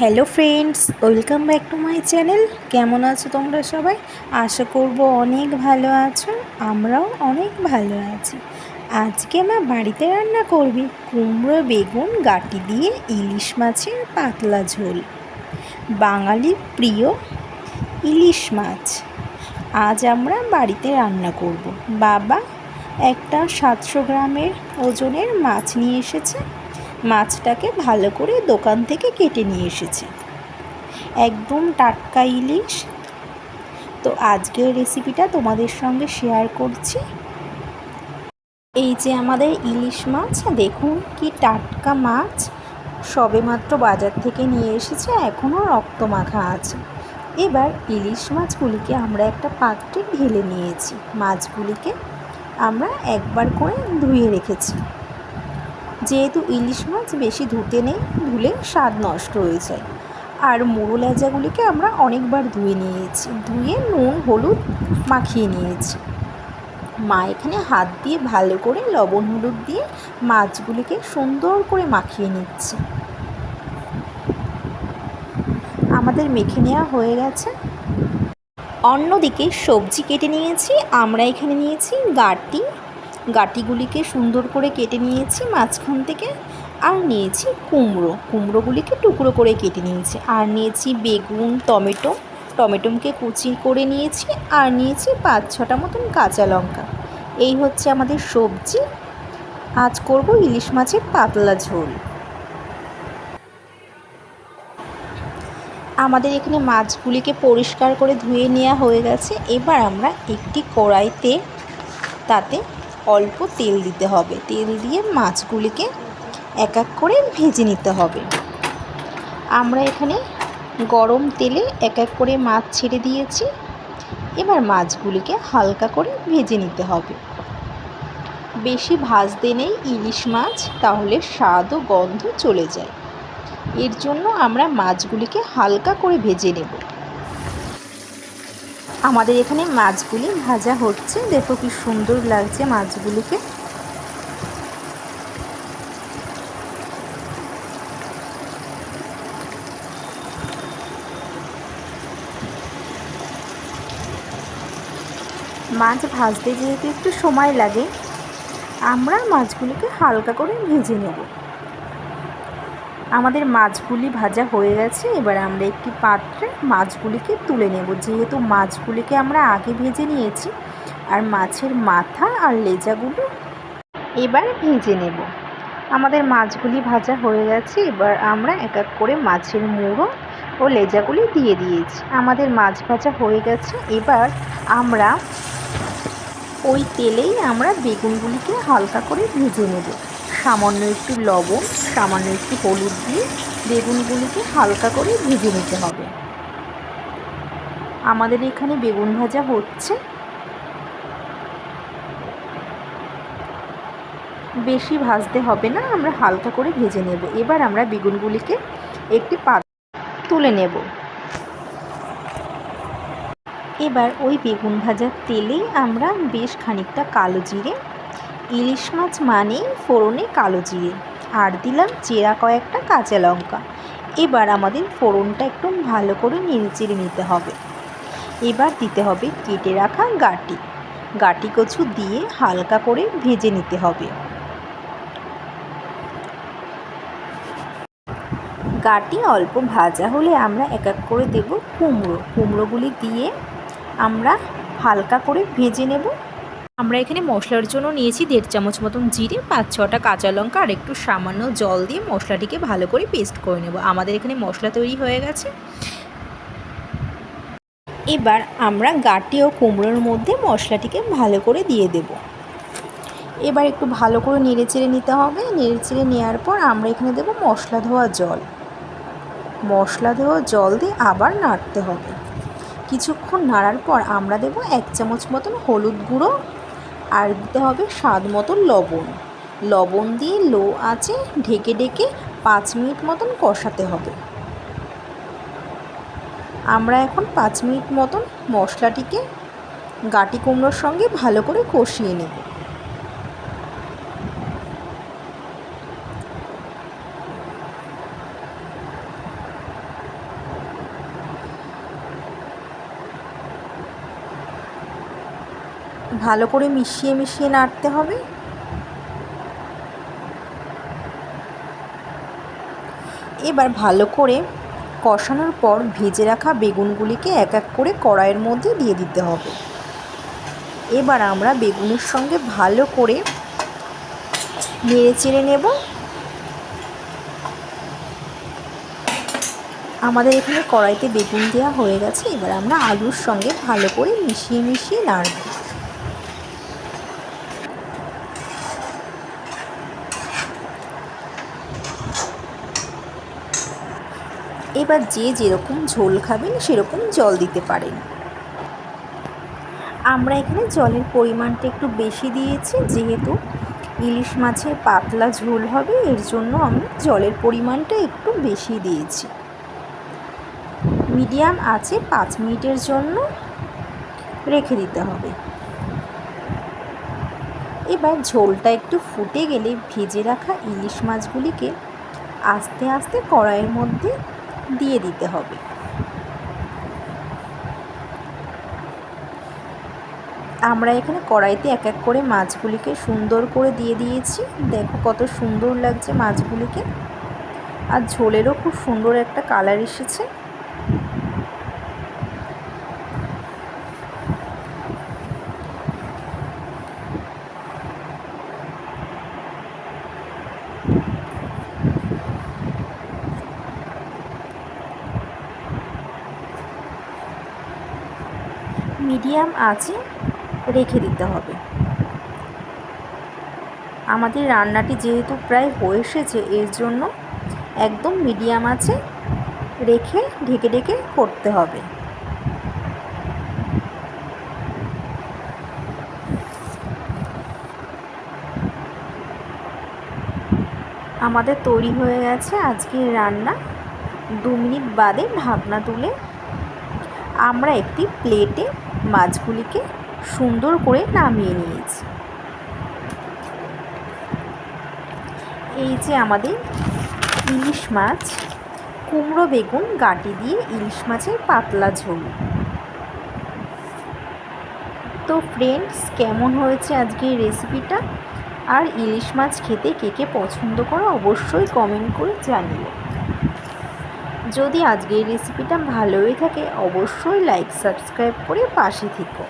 Hello friends welcome back to my channel কেমন আছো তোমরা সবাই? আশা করব অনেক ভালো আছো, আমরাও অনেক ভালো আছি। আজকে আমার বাড়িতে রান্না করবি কুমড়ো, বেগুন, গাটি দিয়ে ইলিশ মাছের পাতলা ঝোল। বাঙালির প্রিয় ইলিশ মাছ। আজ আমরা বাড়িতে রান্না করব। বাবা একটা সাতশো গ্রামের ওজনের মাছ নিয়ে এসেছে। মাছটাকে ভালো করে দোকান থেকে কেটে নিয়ে এসেছে। একদম টাটকা ইলিশ। তো আজকের রেসিপিটা তোমাদের সঙ্গে শেয়ার করছি। এই যে আমাদের ইলিশ মাছ, দেখুন কি টাটকা মাছ। সবেমাত্র বাজার থেকে নিয়ে এসেছে, এখনও রক্ত মাখা আছে। এবার ইলিশ মাছগুলিকে আমরা একটা পাত্রে ঢেলে নিয়েছি। মাছগুলিকে আমরা একবার করে ধুয়ে রেখেছি। যেহেতু ইলিশ মাছ বেশি ধুতে নেই, ধুলে স্বাদ নষ্ট হয়ে যায় আর মুড়ো লেজাগুলিকে আমরা অনেকবার ধুয়ে নিয়েছি। ধুয়ে নুন, হলুদ মাখিয়ে নিয়েছি। মা এখানে হাত দিয়ে ভালো করে লবণ, হলুদ দিয়ে মাছগুলিকে সুন্দর করে মাখিয়ে নিচ্ছে। আমাদের মেখে নেওয়া হয়ে গেছে। অন্যদিকে সবজি কেটে নিয়েছি। আমরা এখানে নিয়েছি গাটি গাটিগুলিকে সুন্দর করে কেটে নিয়েছি, মাঝখান থেকে আর নিয়েছি কুমড়ো। কুমড়োগুলিকে টুকরো করে কেটে নিয়েছি। আর নিয়েছি বেগুন, টমেটো। টমেটোকে কুচি করে নিয়েছি আর নিয়েছি পাঁচ ছটা মতন কাঁচা লঙ্কা। এই হচ্ছে আমাদের সবজি। আজ করব ইলিশ মাছের পাতলা ঝোল। আমাদের এখানে মাছগুলিকে পরিষ্কার করে ধুয়ে নেওয়া হয়ে গেছে। এবার আমরা একটি কড়াইতে তাতে অল্প তেল দিতে হবে। তেল দিয়ে মাছগুলিকে এক এক করে ভেজে নিতে হবে। আমরা এখানে গরম তেলে এক এক করে মাছ ছেড়ে দিয়েছি। এবার মাছগুলিকে হালকা করে ভেজে নিতে হবে। বেশি ভাজতে নেই ইলিশ মাছ, তাহলে স্বাদ ও গন্ধ চলে যায়। এর জন্য আমরা মাছগুলিকে হালকা করে ভেজে নেব। আমাদের এখানে মাছগুলি ভাজা হচ্ছে। দেখো কি সুন্দর লাগছে মাছগুলিকে। মাছ ভাজতে যেহেতু একটু সময় লাগে, আমরা মাছগুলিকে হালকা করে ভেজে নেব। আমাদের মাছগুলি ভাজা হয়ে গেছে। এবার আমরা একটি পাত্রে মাছগুলিকে তুলে নেব। যেহেতু মাছগুলিকে আমরা আগে ভেজে নিয়েছি, আর মাছের মাথা আর লেজাগুলো এবার ভেজে নেব। আমাদের মাছগুলি ভাজা হয়ে গেছে। এবার আমরা এক এক করে মাছের মুড়ো ও লেজাগুলি দিয়ে দিয়েছি। আমাদের মাছ ভাজা হয়ে গেছে। এবার আমরা ওই তেলেই আমরা বেগুনগুলিকে হালকা করে ভেজে নেব। সামান্য একটু লবণ সামান্য একটু হলুদ দিয়ে বেগুনগুলিকে হালকা করে ভেজে নিতে হবে। আমাদের এখানে বেগুন ভাজা হচ্ছে। বেশি ভাজতে হবে না, আমরা হালকা করে ভেজে নেব। এবার আমরা বেগুনগুলিকে একটি পাত তুলে নেব। এবার ওই বেগুন ভাজার তেলেই আমরা বেশ খানিকটা কালো জিরে, ইলিশ মাছ মানেই ফোড়নে কালো জিরে আর দিলাম চেরা কয়েকটা কাঁচা লঙ্কা। এবার আমাদের ফোড়নটা একটু ভালো করে নেড়েচেড়ে নিতে হবে। এবার দিতে হবে কেটে রাখা গাটি। গাটি কচু দিয়ে হালকা করে ভেজে নিতে হবে। গাটি অল্প ভাজা হলে আমরা এক এক করে দেব কুমড়ো। কুমড়োগুলি দিয়ে আমরা হালকা করে ভেজে নেব। আমরা এখানে মশলার জন্য নিয়েছি দেড় চামচ মতন জিরে, পাঁচ ছটা কাঁচা লঙ্কা আর একটু সামান্য জল দিয়ে মশলাটিকে ভালো করে পেস্ট করে নেব। আমাদের এখানে মশলা তৈরি হয়ে গেছে। এবার আমরা গাটি ও কুমড়োর মধ্যে মশলাটিকে ভালো করে দিয়ে দেব। এবার একটু ভালো করে নেড়ে চেড়ে নিতে হবে। নেড়ে চেড়ে নেওয়ার পর আমরা এখানে দেব মশলা ধোয়া জল। মশলা ধোয়া জল দিয়ে আবার নাড়তে হবে। কিছুক্ষণ নাড়ার পর আমরা দেব এক চামচ মতন হলুদ গুঁড়ো আর দিতে হবে স্বাদ মতো লবণ। লবণ দিয়ে লো আছে ঢেকে ঢেকে পাঁচ মিনিট মতন কষাতে হবে। আমরা এখন পাঁচ মিনিট মতন মশলাটিকে গাটি কুমড়োর সঙ্গে ভালো করে কষিয়ে নেব। ভালো করে মিশিয়ে মিশিয়ে নাড়তে হবে। এবার ভালো করে কষানোর পর ভেজে রাখা বেগুনগুলিকে এক এক করে কড়াইয়ের মধ্যে দিয়ে দিতে হবে। এবার আমরা বেগুনের সঙ্গে ভালো করে নেড়ে চেড়ে নেব। আমাদের এখানে কড়াইতে বেগুন দেওয়া হয়ে গেছে। এবার আমরা আলুর সঙ্গে ভালো করে মিশিয়ে মিশিয়ে নাড়ব। এবার যে যেরকম ঝোল খাবেন, সেরকম জল দিতে পারেন। আমরা এখানে জলের পরিমাণটা একটু বেশি দিয়েছি, যেহেতু ইলিশ মাছের পাতলা ঝোল হবে, এর জন্য আমি জলের পরিমাণটা একটু বেশি দিয়েছি। মিডিয়াম আছে, পাঁচ মিনিটের জন্য রেখে দিতে হবে। এবার ঝোলটা একটু ফুটে গেলে ভেজে রাখা ইলিশ মাছগুলিকে আস্তে আস্তে কড়াইয়ের মধ্যে দিয়ে দিতে হবে। আমরা এখানে কড়াইতে এক এক করে মাছগুলিকে সুন্দর করে দিয়ে দিয়েছি। দেখো কত সুন্দর লাগছে মাছগুলিকে। আর ঝোলেরও খুব সুন্দর একটা কালার এসেছে। মিডিয়াম আঁচে রেখে দিতে হবে। আমাদের রান্নাটি যেহেতু প্রায় হয়ে এসেছে, এর জন্য একদম মিডিয়াম আছে, রেখে ঢেকে ঢেকে করতে হবে। আমাদের তৈরি হয়ে গেছে আজকের রান্না। দু মিনিট বাদে ঢাকনা তুলে আমরা একটি প্লেটে মাছগুলিকে সুন্দর করে নামিয়ে নিয়েছি। এই যে আমাদের ইলিশ মাছ, কুমড়ো বেগুন গাটি দিয়ে ইলিশ মাছের পাতলা ঝোল। তো ফ্রেন্ডস কেমন হয়েছে আজকের রেসিপিটা আর ইলিশ মাছ খেতে কে কে পছন্দ করো অবশ্যই কমেন্ট করে জানিও। যদি আজকের রেসিপিটা ভালোই থাকে অবশ্যই লাইক সাবস্ক্রাইব করে পাশে থেকো।